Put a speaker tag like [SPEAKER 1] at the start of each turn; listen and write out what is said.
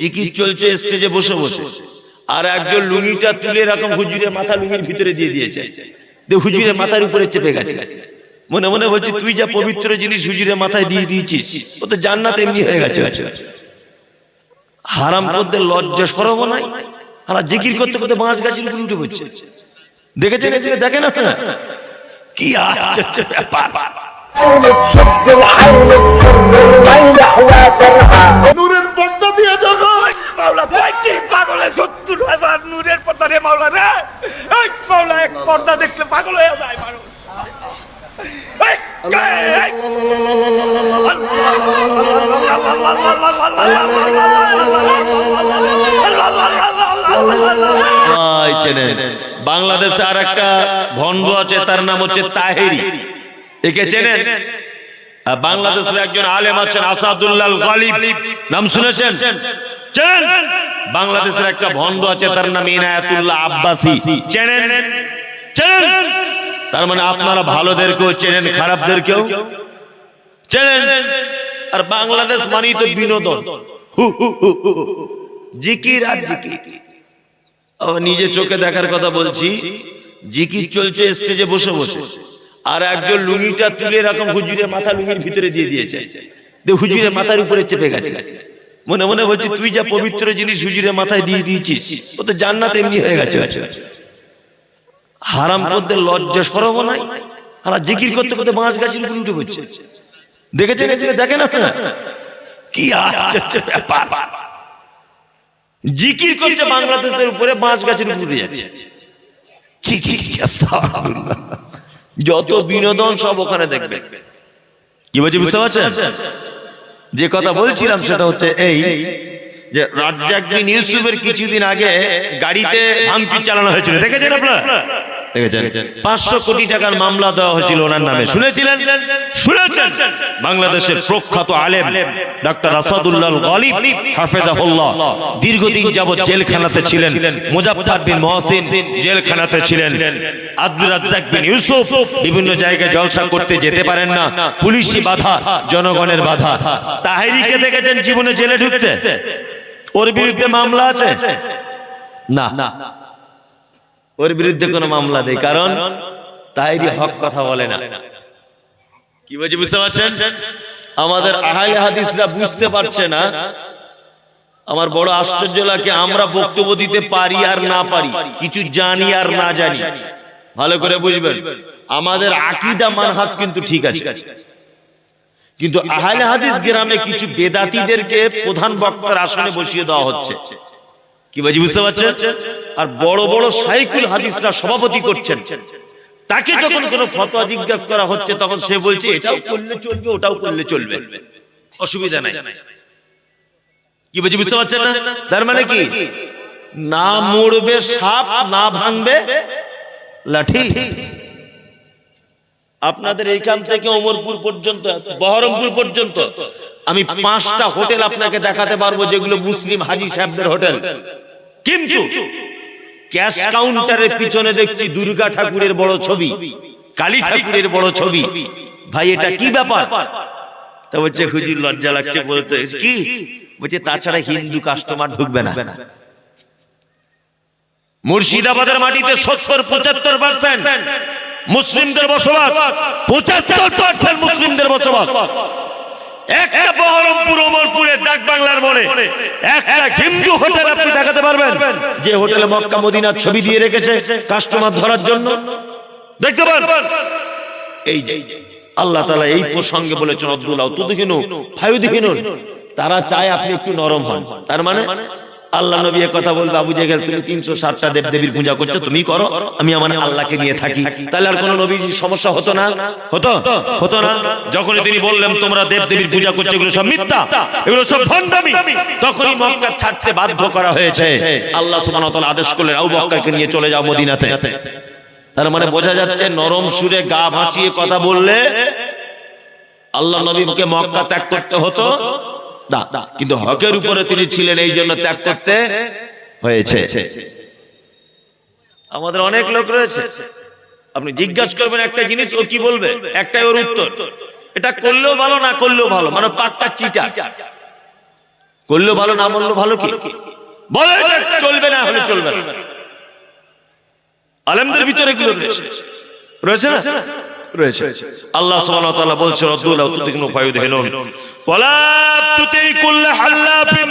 [SPEAKER 1] জিকির চলছে স্টেজে বসে বসে। আর একজন লুঙ্গিটা তুলে এরকম হুজুরের মাথা লুঙ্গির ভিতরে দিয়ে দিয়েছে। দিয়ে হুজুরের মাথার উপরে চেপে গেছে। মনে মনে বলছি, তুই যা পবিত্র জিনিস হুজুরের মাথায় দিয়ে দিয়েছিস, ও তো জান্নাত এমনি হয়ে গেছে। হারাম করতে লজ্জা সরব নাই। আর জিকির করতে করতে বাঁশ গাছের উপরে উঠে পড়ছে। এদিকে? দেখেন? আপনারা কি আশ্চর্য ব্যাপার। বাংলাদেশে আর একটা ভণ্ড আছে, তার নাম হচ্ছে তাহেরি। একে চেনেন? বাংলাদেশের একজন আলেম আছেন আসাদুল্লাহ গালিব। নাম শুনেছেন? বাংলাদেশের একটা ভণ্ড আছে, তার নাম ইনায়াতুল্লাহ আব্বাসি। চেনেন? চেনেন? তার মানে আপনারা ভালোদেরকেও চেনেন, খারাপদেরকেও? চেনেন। আর বাংলাদেশ মানেই তো বিনোদন। জিকির আর জিকির। নিজে চোখে দেখার কথা বলছি, জিকির চলছে স্টেজে বসে বসে। আর একজন লুঙ্গিটা তুলে এরকম হুজুরের মাথা লুঙ্গির ভিতরে দিয়ে দিয়েছে। দিয়ে হুজুরের মাথার উপরে চেপে গেছে। মনে মনে বলছি, তুই যা পবিত্র জিনিস হুজুরের মাথায় দিয়ে দিয়েছিস, ও তো জান্নাত এমনি হয়ে গেছে। হারাম করতে লজ্জা সরব নাই। আর জিকির করতে করতে বাঁশ গাছের উপরে উঠে পড়ছে। দেখেছেন এদিকে দেখেন আপনারা? কি আশ্চর্য ব্যাপার। জিকির করছে বাংলাদেশের উপরে বাঁশ গাছের উপরে যাচ্ছে। ছি, ছি, ছি, যত বিনোদন সব ওখানে দেখবে কি বলছি বুঝতে পারছেন? যে কথা বলছিলাম সেটা হচ্ছে এই যে রাজ্জাক ইউসুফের কিছুদিন আগে গাড়িতে ভাঙচুর চালানো হয়েছিল। দেখেছেন আপনারা? দেখেছেন। পাঁচশো কোটি টাকার মামলা দেওয়া হয়েছিল ওনার নামে। শুনেছিলেন? শুনেছেন? বাংলাদেশের প্রখ্যাত আলেম ডাক্তার আসাদুল্লাহ গালিব হাফেজাহুল্লাহ দীর্ঘদিন যাবৎ জেলখানাতে ছিলেন। মুজাফফর বিন মহসিন জেলখানাতে ছিলেন। আব্দুর রাজ্জাক বিন ইউসুফ বিভিন্ন জায়গায় জলসা করতে যেতে পারেন না। পুলিশি বাধা, জনগণের বাধা। তাহেরিকে দেখেছেন জীবনে জেলে ঢুকতে? ওর বিরুদ্ধে মামলা আছে? না। না। ওর বিরুদ্ধে কোনো মামলা নেই কারণ তাইরি হক কথা বলে না। কি বলছি বুঝতে পারছেন? আমাদের আহাই হাদিসরা বুঝতে পারছে না আমার বড় আশ্চর্য লাগে আমরা বক্তব্য দিতে পারি আর না পারি কিছু জানি আর না জানি। ভালো করে বুঝবেন আমাদের আকিদা মানহাজ কিন্তু ঠিক আছে। কিন্তু আহলে হাদিস গ্রামে কিছু বেদাতীদেরকে প্রধান বক্তার আসনে বসিয়ে দেওয়া হচ্ছে। কি বলছি বুঝতে পারছেন? আর বড় বড় সাইকুল হাদিসরা সভাপতি করছেন। তাকে যখন কোনো ফতোয়া জিজ্ঞাসা করা হচ্ছে তখন সে বলছে এটাও করলে চলবে ওটাও করলে চলবে। অসুবিধা নাই। কি বলছি বুঝতে পারছেন না? তার মানে কি? না মরবে সাপ না ভাঙবে লাঠি। আপনাদের এইখান থেকে অমরপুর পর্যন্ত বহরমপুর পর্যন্ত আমি পাঁচটা হোটেল আপনাকে দেখাতে পারব যেগুলো মুসলিম হাজি সাহেবদের হোটেল। কিন্তু ক্যাশ কাউন্টারের পিছনে দেখছি দুর্গা ঠাকুরের বড় ছবি কালী ঠাকুরের বড় ছবি। ভাই এটা কি ব্যাপার? তা বলছে হুজুর লজ্জা লাগছে বলতে। কি? বলছে তাছাড়া হিন্দু কাস্টমার ঢুকবে না। মুর্শিদাবাদের মাটিতে সত্তর পঁচাত্তর পার্সেন্ট মুসলিমদের বসবাস, পঁচাত্তর পার্সেন্ট মুসলিমদের বসবাস। হিন্দু দেখাতে পারবেন, যে হোটেলে ছবি দিয়ে রেখেছে কাস্টমার ধরার জন্য। দেখতে এই যে, আল্লাহ এই প্রসঙ্গে তারা চায় আপনি একটু নরম হন। তার মানে? আল্লাহ নবী কথা বলবে আবু জেহেল তুমি তিনশো ষাটটা দেব দেবীর পূজা করছ তুমি করো আমি আমার আল্লাহকে নিয়ে থাকি। তাহলে আর কোনো নবীর সমস্যা হতো না? হতো হতো? না? যখন তিনি বললেন তোমরা দেব দেবীর পূজা করছ এগুলো সব মিথ্যা? এগুলো সব ভণ্ডামি। তখনই মক্কা ছাড়তে বাধ্য করা হয়েছে আল্লাহ সুবহানাহু ওয়া তাআলা আদেশ করলেন আবু বকরকে নিয়ে চলে যাও মদিনাতে। তার মানে বোঝা যাচ্ছে নরম সুরে গা ভাসিয়ে কথা বললে আল্লাহ নবীকে মক্কা ত্যাগ করতে হতো না কিন্তু হকের উপরে তিনি ছিলেন, এই জন্য ত্যাগ করতে হয়েছে। আমাদের অনেক লোক রয়েছে। আপনি জিজ্ঞাসা করবেন একটা জিনিস, ও কি বলবে? একটাই ওর উত্তর। এটা করলেও ভালো, না করলেও ভালো? মানে পাক্কা চিটা। করলেও ভালো, না বলল ভালো কি? বলে চলবে না, হলে চলবে না। আলেমদের ভিতরে রয়েছে। রয়েছে না? রয়েছে। আল্লাহ সুবহানাহু ওয়া তাআলা বলছেন রদ্দুল আউতুদিকুন ফায়ুদহিনুন ওয়ালা তুতি কুল্লা হাল্লাফিন